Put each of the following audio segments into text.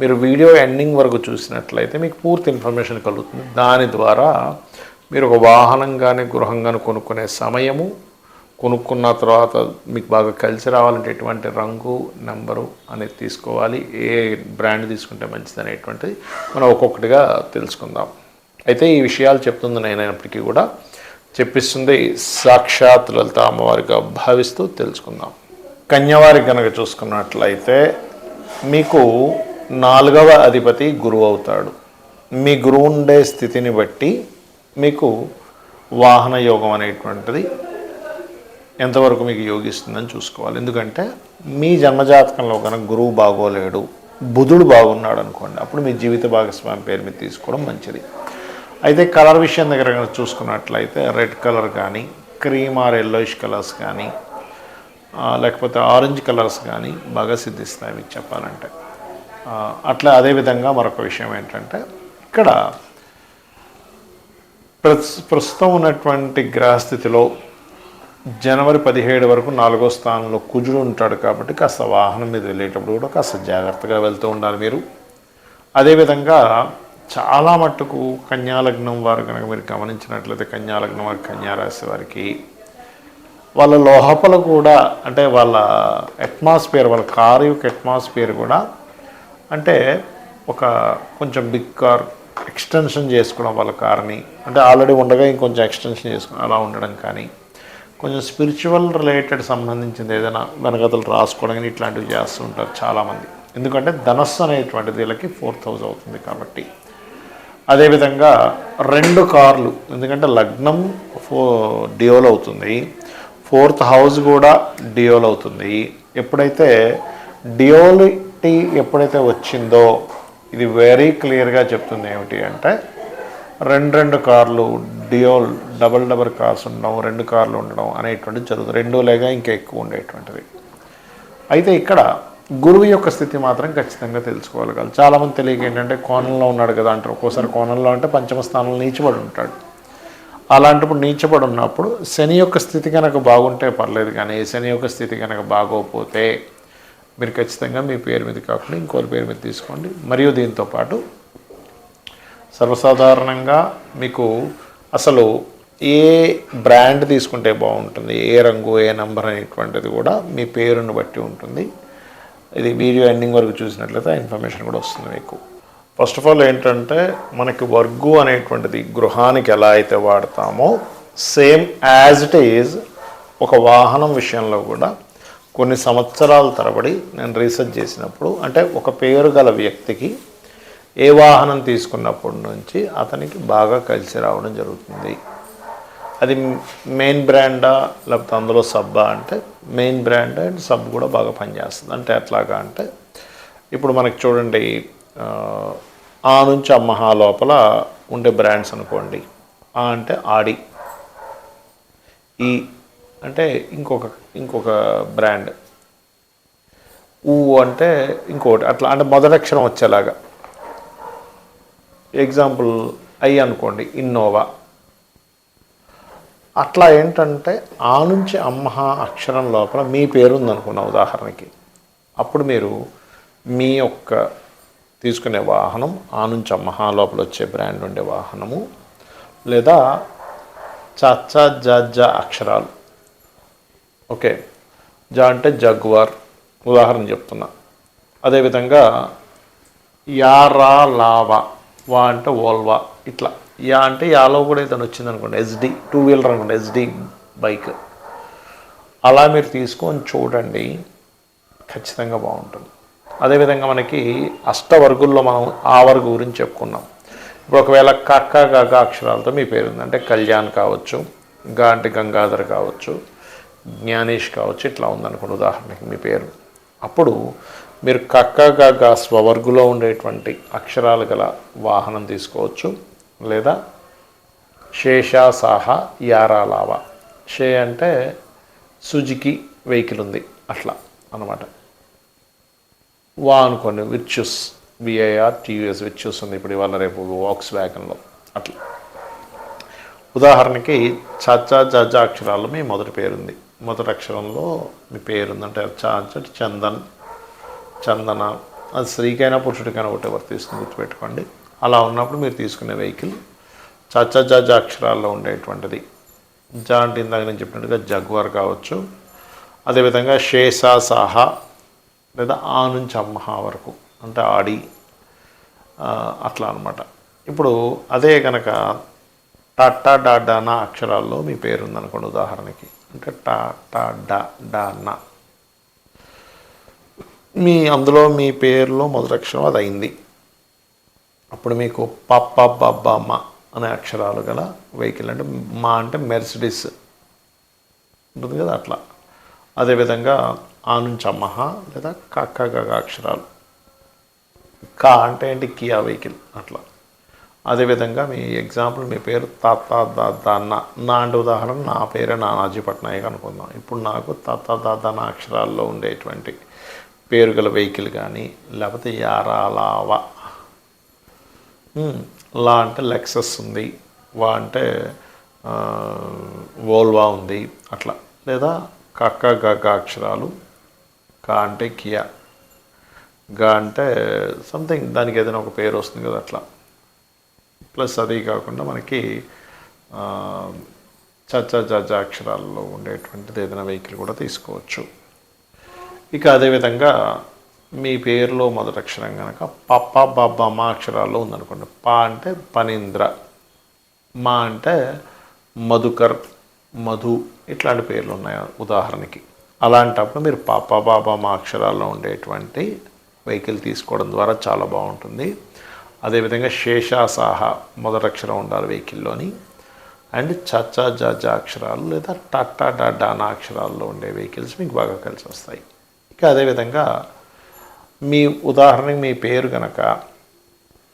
మీరు video ending వరకు చూసినట్లయితే మీకు పూర్తి ఇన్ఫర్మేషన్ కలుగుతుంది. దాని ద్వారా మీరు ఒక వాహనం కానీ గృహం కానీ కొనుక్కునే సమయము కొనుక్కున్న తర్వాత మీకు బాగా కలిసి రావాలంటే ఎటువంటి రంగు నెంబరు అనేది తీసుకోవాలి. ఏ బ్రాండ్ తీసుకుంటే మంచిది అనేటువంటిది మనం ఒక్కొక్కటిగా తెలుసుకుందాం. అయితే ఈ విషయాలు చెప్తుంది నేనైనప్పటికీ కూడా. చెప్పిస్తుంది సాక్షాత్ లలిత అమ్మవారిగా భావిస్తూ తెలుసుకుందాం. కన్యవారి కనుక చూసుకున్నట్లయితే మీకు నాలుగవ అధిపతి గురువు అవుతాడు. మీ గురువు ఉండే స్థితిని బట్టి మీకు వాహన యోగం అనేటువంటిది ఎంతవరకు మీకు యోగిస్తుందని చూసుకోవాలి. ఎందుకంటే మీ జన్మజాతకంలో కనుక గురువు బాగోలేడు బుధుడు బాగున్నాడు అనుకోండి అప్పుడు మీ జీవిత భాగస్వామి పేరు మీద తీసుకోవడం మంచిది. అయితే కలర్ విషయం దగ్గర చూసుకున్నట్లయితే రెడ్ కలర్ కానీ క్రీమ్ ఆర్ ఎల్లోయిష్ కలర్స్ కానీ లేకపోతే ఆరెంజ్ కలర్స్ కానీ బాగా సిద్ధిస్తాయి మీకు చెప్పాలంటే. అట్లా అదేవిధంగా మరొక విషయం ఏంటంటే ఇక్కడ ప్రస్ ప్రస్తుతం ఉన్నటువంటి గ్రహస్థితిలో జనవరి పదిహేడు వరకు నాలుగో స్థానంలో కుజుడు ఉంటాడు కాబట్టి కాస్త వాహనం మీద వెళ్ళేటప్పుడు కూడా కాస్త జాగ్రత్తగా వెళ్తూ ఉండాలి మీరు. అదేవిధంగా చాలా మట్టుకు కన్యాలగ్నం వారు కనుక మీరు గమనించినట్లయితే కన్యాలగ్నం వారి కన్యారాశి వారికి వాళ్ళ లోహపల కూడా అంటే వాళ్ళ అట్మాస్ఫియర్ వాళ్ళ కారు యొక్క అట్మాస్ఫియర్ కూడా అంటే ఒక కొంచెం బిగ్ కార్ ఎక్స్టెన్షన్ చేసుకోవడం వాళ్ళ కార్ని అంటే ఆల్రెడీ ఉండగా ఇంకొంచెం ఎక్స్టెన్షన్ చేసుకోవడం అలా ఉండడం కానీ కొంచెం స్పిరిచువల్ రిలేటెడ్ సంబంధించింది ఏదైనా వెనకతలు రాసుకోవడం కానీ ఇట్లాంటివి చేస్తూ ఉంటారు చాలామంది. ఎందుకంటే ధనస్సు అనేటువంటిది వీళ్ళకి ఫోర్త్ హౌస్ అవుతుంది కాబట్టి. అదేవిధంగా రెండు కార్లు ఎందుకంటే లగ్నం ఫో డియోల్ అవుతుంది. ఫోర్త్ హౌస్ కూడా డియోల్ అవుతుంది. ఎప్పుడైతే డియోలిటీ ఎప్పుడైతే వచ్చిందో ఇది వెరీ క్లియర్గా చెప్తుంది ఏమిటి అంటే రెండు రెండు కార్లు డియోల్ డబల్ డబల్ కార్స్ ఉండడం రెండు కార్లు ఉండడం అనేటువంటిది జరుగుతుంది. రెండు లేక ఇంకా ఎక్కువ ఉండేటువంటిది. అయితే ఇక్కడ గురువు యొక్క స్థితి మాత్రం ఖచ్చితంగా తెలుసుకోగలగాలి. చాలామంది తెలియక ఏంటంటే కోణంలో ఉన్నాడు కదా అంటారు. ఒక్కోసారి కోణంలో అంటే పంచమ స్థానంలో నీచబడి ఉంటాడు. అలాంటప్పుడు నీచబడి ఉన్నప్పుడు శని యొక్క స్థితి కనుక బాగుంటే పర్లేదు కానీ శని యొక్క స్థితి కనుక బాగోకపోతే మీరు ఖచ్చితంగా మీ పేరు మీద కాకుండా ఇంకోరి పేరు మీద తీసుకోండి. మరియు దీంతో పాటు సర్వసాధారణంగా మీకు అసలు ఏ బ్రాండ్ తీసుకుంటే బాగుంటుంది ఏ రంగు ఏ నంబర్ అనేటువంటిది కూడా మీ పేరును బట్టి ఉంటుంది. ఇది వీడియో ఎండింగ్ వరకు చూసినట్లయితే ఆ ఇన్ఫర్మేషన్ కూడా వస్తుంది మీకు. ఫస్ట్ ఆఫ్ ఆల్ ఏంటంటే మనకి వర్గు అనేటువంటిది గృహానికి ఎలా అయితే వాడతామో సేమ్ యాజ్ ఇట్ ఈజ్ ఒక వాహనం విషయంలో కూడా కొన్ని సంవత్సరాల తరబడి నేను రీసెర్చ్ చేసినప్పుడు అంటే ఒక పేరు గల వ్యక్తికి ఏ వాహనం తీసుకున్నప్పటి నుంచి అతనికి బాగా కలిసి రావడం జరుగుతుంది. అది మెయిన్ బ్రాండా లేకపోతే అందులో సబ్బా అంటే మెయిన్ బ్రాండ్ అండ్ సబ్ కూడా బాగా పనిచేస్తుంది. అంటే ఎట్లాగా అంటే ఇప్పుడు మనకి చూడండి ఆ, ఆ నుంచి అమ్మహా లోపల ఉండే బ్రాండ్స్ అనుకోండి. ఆ అంటే ఆడి. ఈ అంటే ఇంకొక ఇంకొక బ్రాండ్. ఊ అంటే ఇంకోటి అట్లా అంటే మొదటక్షరం వచ్చేలాగా. ఎగ్జాంపుల్ ఐ అనుకోండి ఇన్నోవా అట్లా ఏంటంటే ఆ నుంచి అమ్మహ అక్షరం లోపల మీ పేరు ఉందనుకున్న ఉదాహరణకి. అప్పుడు మీరు మీ యొక్క తీసుకునే వాహనం ఆ నుంచి అమ్మహ లోపల వచ్చే బ్రాండ్ ఉండే వాహనము లేదా చచ్చ జ అక్షరాలు. ఓకే. జ అంటే జగ్వార్. ఉదాహరణ చెప్తున్నా. అదేవిధంగా యారా లావా వా. అంటే ఓల్వా ఇట్లా. యా అంటే యాలో కూడా ఏదైనా వచ్చింది అనుకోండి. ఎస్డి. టూ వీలర్ అనుకోండి. SD bike. అలా మీరు తీసుకొని చూడండి. ఖచ్చితంగా బాగుంటుంది. అదేవిధంగా మనకి అష్టవర్గుల్లో మనం ఆ వర్గు గురించి చెప్పుకున్నాం. ఇప్పుడు ఒకవేళ కక్క గగ అక్షరాలతో మీ పేరు ఉంది అంటే కళ్యాణ్ కావచ్చు గా అంటే గంగాధర్ కావచ్చు జ్ఞానేష్ కావచ్చు ఇట్లా ఉందనుకోండి ఉదాహరణకి మీ పేరు. అప్పుడు మీరు కక్కగా స్వవర్గులో ఉండేటువంటి అక్షరాలు గల వాహనం తీసుకోవచ్చు. లేదా శేషాసాహ సాహా షే అంటే సుజుకి వెహికల్ ఉంది. అట్లా అన్నమాట. వా అనుకోండి విర్చ్యూస్ విఐఆర్ టీయూఎస్ విర్చ్యూస్ ఉంది. ఇప్పుడు ఇవాళ రేపు వాక్స్ వ్యాగన్లో అట్లా. ఉదాహరణకి చచ్చా జజ అక్షరాలు మీ మొదటి పేరుంది. మొదటి అక్షరంలో మీ పేరు ఉందంటే చా అంటే చందన్ చందన. అది స్త్రీకైనా పురుషుడికైనా ఒకటి వర్తిస్తుంది గుర్తుపెట్టుకోండి. అలా ఉన్నప్పుడు మీరు తీసుకునే వెహికల్ చచ్చ జ అక్షరాల్లో ఉండేటువంటిది. జ అంటే ఇందాక నేను చెప్పినట్టుగా జగ్వర్ కావచ్చు. అదేవిధంగా షేసా సాహా లేదా ఆ నుంచి అమ్మహ వరకు అంటే ఆడి అట్లా అనమాట ఇప్పుడు అదే కనుక టట్టా డాడా నా అక్షరాల్లో మీ పేరు ఉందనుకోండి ఉదాహరణకి. అంటే టా టా డా డా నా. మీ అందులో మీ పేరులో మొదటి అక్షరం అది అయింది అప్పుడు మీకు పప్ప బబ్బ మా అనే అక్షరాలు గల వెహికల్ అంటే మా అంటే మెర్సిడిస్ ఉంటుంది కదా అట్లా. అదేవిధంగా ఆ నుంచి అమ్మహ లేదా కక్క గగ అక్షరాలు. కా అంటే ఏంటి? Kia vehicle. అట్లా. అదేవిధంగా మీ ఎగ్జాంపుల్ మీ పేరు తాత దాదా నా నా అంటే ఉదాహరణ నా పేరే నానాజీ పట్నాయక్ అనుకుందాం. ఇప్పుడు నాకు తాత దాదా నా అక్షరాల్లో ఉండేటువంటి పేరు గల వెహికల్ కానీ లేకపోతే యారా లావా లా అంటే లెక్సస్ ఉంది వా అంటే వోల్వా ఉంది అట్లా. లేదా కక్క గగ అక్షరాలు కా అంటే కియా గా అంటే సంథింగ్ దానికి ఏదైనా ఒక పేరు వస్తుంది కదా అట్లా. ప్లస్ అదే కాకుండా మనకి ఆ, చచ్చ అక్షరాల్లో ఉండేటువంటిది ఏదైనా వెహికల్ కూడా తీసుకోవచ్చు. ఇక అదేవిధంగా మీ పేరులో మొదటి అక్షరం కనుక పప్ప బబ్బ మా అక్షరాల్లో ఉందనుకోండి. పా అంటే పనీంద్ర మా అంటే మధుకర్ మధు ఇట్లాంటి పేర్లు ఉన్నాయి ఉదాహరణకి. అలాంటప్పుడు మీరు పాప బాబా మా అక్షరాల్లో ఉండేటువంటి వెహికల్ తీసుకోవడం ద్వారా చాలా బాగుంటుంది. అదేవిధంగా శేషాసాహ మొదటక్షరం ఉండాలి వెహికల్లోని. అండ్ చచ్చా జాజా అక్షరాలు లేదా టాటా డాడానా అక్షరాల్లో ఉండే వెహికల్స్ మీకు బాగా కలిసి వస్తాయి. ఇక అదేవిధంగా మీ ఉదాహరణకి మీ పేరు కనుక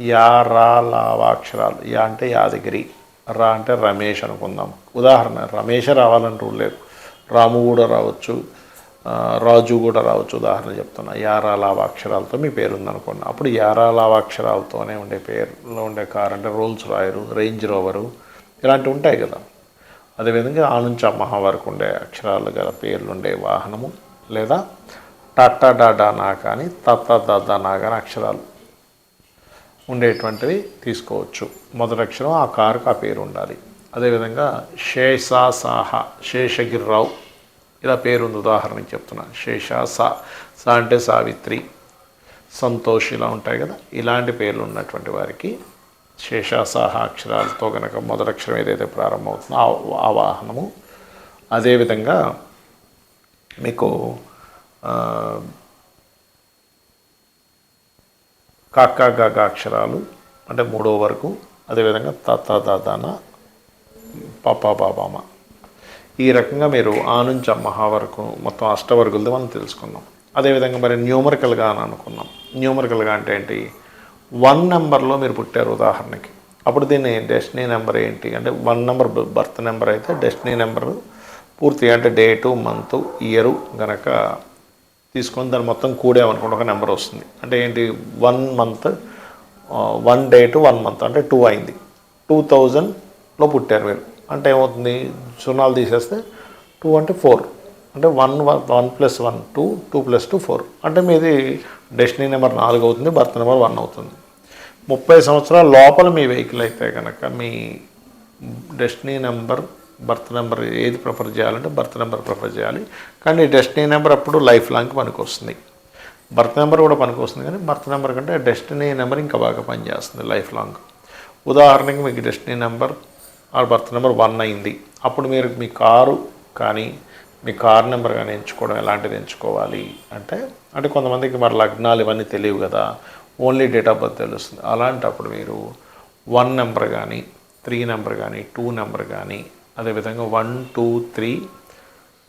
యా రా లావా అక్షరాలు యా అంటే యాదగిరి రా అంటే రమేష్ అనుకుందాం. ఉదాహరణ రమేష్ రావాలని రూల్ లేదు. రాము కూడా రావచ్చు. రాజు కూడా రావచ్చు ఉదాహరణ చెప్తున్నా. యారా లావా అక్షరాలతో మీ పేరు ఉందనుకోండి అప్పుడు యారా లావా అక్షరాలతోనే ఉండే పేరులో ఉండే కార్ అంటే రోల్స్ రాయరు రేంజ్ రోవరు ఇలాంటివి ఉంటాయి కదా. అదేవిధంగా ఆ నుంచి అమ్మహ వరకు ఉండే అక్షరాలు గల పేర్లు ఉండే వాహనము లేదా టట్టా డాడా నా కానీ తత్త దాదా నా కానీ అక్షరాలు ఉండేటువంటివి తీసుకోవచ్చు. మొదటి అక్షరం ఆ కారుకు ఆ పేరు ఉండాలి. అదేవిధంగా శేషా సాహ శేషగిరిరావు ఇలా పేరు ఉంది ఉదాహరణకి చెప్తున్నాను శేష సా సా అంటే సావిత్రి సంతోష్ ఇలా ఉంటాయి కదా. ఇలాంటి పేర్లు ఉన్నటువంటి వారికి శేషాసాహ అక్షరాలతో కనుక మొదలక్షరం ఏదైతే ప్రారంభమవుతుందో ఆ- వాహనము. అదేవిధంగా మీకు ఆ, కాకా గాగా అక్షరాలు అంటే మూడో వరకు. అదేవిధంగా తాత దాదాన పాపా బాబామ ఈ రకంగా మీరు ఆ నుంచి మహా వరకు మొత్తం అష్టవర్గులది మనం తెలుసుకుందాం. అదేవిధంగా మరి న్యూమరికల్గా అని అనుకున్నాం. న్యూమరికల్గా అంటే ఏంటి? వన్ నెంబర్లో మీరు పుట్టారు ఉదాహరణకి. అప్పుడు దీన్ని డెస్టినీ నెంబర్ ఏంటి? అంటే వన్ నెంబర్ బర్త్ నెంబర్ అయితే డెస్టినీ నెంబరు పూర్తిగా అంటే డేటు మంత్ ఇయరు గనక తీసుకొని దాన్ని మొత్తం కూడామనుకోండి ఒక నెంబర్ వస్తుంది. అంటే ఏంటి? One month one day two one month. అంటే టూ అయింది. టూ థౌజండ్లో పుట్టారు మీరు. అంటే ఏమవుతుంది? సున్నాలు తీసేస్తే టూ అంటే ఫోర్ అంటే one one plus one two two plus two four అంటే మీది డెస్టినీ నెంబర్ నాలుగు అవుతుంది బర్త్ నెంబర్ వన్ అవుతుంది. ముప్పై సంవత్సరాల లోపల మీ వెహికల్ అయితే కనుక మీ డెస్టినీ నెంబర్ బర్త్ నెంబర్ ఏది ప్రిఫర్ చేయాలంటే బర్త్ నెంబర్ ప్రిఫర్ చేయాలి. కానీ డెస్టినీ నెంబర్ అప్పుడు లైఫ్ లాంగ్ పనికి వస్తుంది బర్త్ నెంబర్ కూడా పనికి వస్తుంది కానీ బర్త్ నెంబర్ కంటే డెస్టినీ నెంబర్ ఇంకా బాగా పనిచేస్తుంది లైఫ్ లాంగ్ ఉదాహరణకి మీకు డెస్టినీ నెంబర్ ఆ బర్త్ నెంబర్ వన్ అయింది. అప్పుడు మీరు మీ కారు కానీ మీ కార్ నెంబర్ కానీ ఎంచుకోవడం ఎలాంటిది ఎంచుకోవాలి అంటే అంటే కొంతమందికి మరి లగ్నాలు ఇవన్నీ తెలియవు కదా ఓన్లీ డేట్ ఆఫ్ బర్త్ తెలుస్తుంది. అలాంటప్పుడు మీరు వన్ నెంబర్ కానీ త్రీ నెంబర్ కానీ టూ నెంబర్ కానీ అదేవిధంగా one two three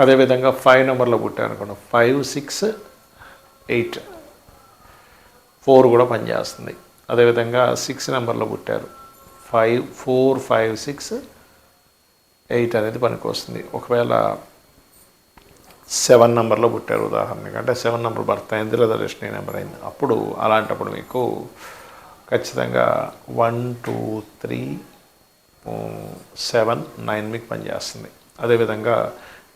అదేవిధంగా ఫైవ్ నెంబర్లో పుట్టారు అనుకోండి ఫైవ్ సిక్స్ ఎయిట్ ఫోర్ కూడా పనిచేస్తుంది. అదేవిధంగా సిక్స్ నెంబర్లో పుట్టారు. Five four five six eight అనేది పనికి వస్తుంది ఒకవేళ సెవెన్ నెంబర్లో పుట్టారు ఉదాహరణకి. అంటే సెవెన్ నెంబర్ బర్త్ అయింది లేదా డెస్టినీ నెంబర్ అయింది. అప్పుడు అలాంటప్పుడు మీకు ఖచ్చితంగా one two three seven nine మీకు పనిచేస్తుంది. అదేవిధంగా